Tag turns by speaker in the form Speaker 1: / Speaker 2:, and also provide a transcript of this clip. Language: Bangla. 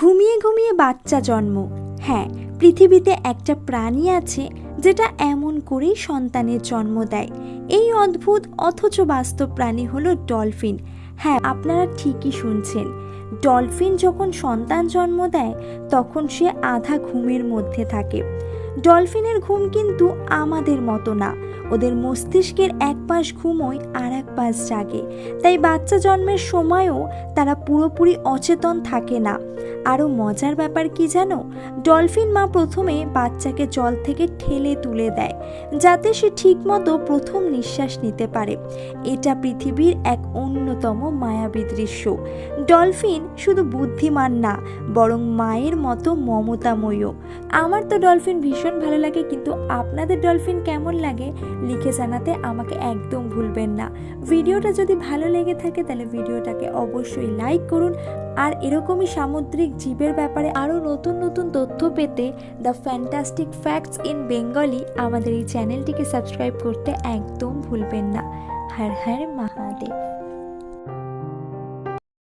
Speaker 1: ঘুমিয়ে ঘুমিয়ে বাচ্চা জন্ম। হ্যাঁ পৃথিবীতে একটা প্রাণী আছে যেটা এমন করেই সন্তানের জন্ম দেয়। এই অদ্ভুত অথচ বাস্তব প্রাণী হলো ডলফিন। হ্যাঁ আপনারা ঠিকই শুনছেন। ডলফিন যখন সন্তান জন্ম দেয়, তখন সে আধা ঘুমের মধ্যে থাকে। ডলফিনের ঘুম কিন্তু আমাদের মতো না। ওদের মস্তিষ্কের এক পাশ ঘুমোয় আর এক পাশ জাগে। তাই বাচ্চা জন্মের সময়ও তারা পুরোপুরি অচেতন থাকে না। আরও মজার ব্যাপার কি জানো? ডলফিন মা প্রথমে বাচ্চাকে জল থেকে ঠেলে তুলে দেয়, যাতে সে ঠিকমতো প্রথম নিঃশ্বাস নিতে পারে। এটা পৃথিবীর এক অন্যতম মায়াবী দৃশ্য। ডলফিন শুধু বুদ্ধিমান না, বরং মায়ের মতো মমতাময়ও। আমার তো ডলফিন ভীষণ ভালো লাগে, কিন্তু আপনাদের ডলফিন কেমন লাগে লিখে জানাতে আমাকে একদম ভুলবেন না। ভিডিওটা যদি ভালো লেগে থাকে তাহলে ভিডিওটাকে অবশ্যই লাইক করুন আর এরকমই সামুদ্রিক জীবের ব্যাপারে আরও নতুন নতুন তথ্য পেতে the fantastic facts in Bengali আমাদের এই চ্যানেলটিকে সাবস্ক্রাইব করতে একদম ভুলবেন না। হর হর মহাদেব।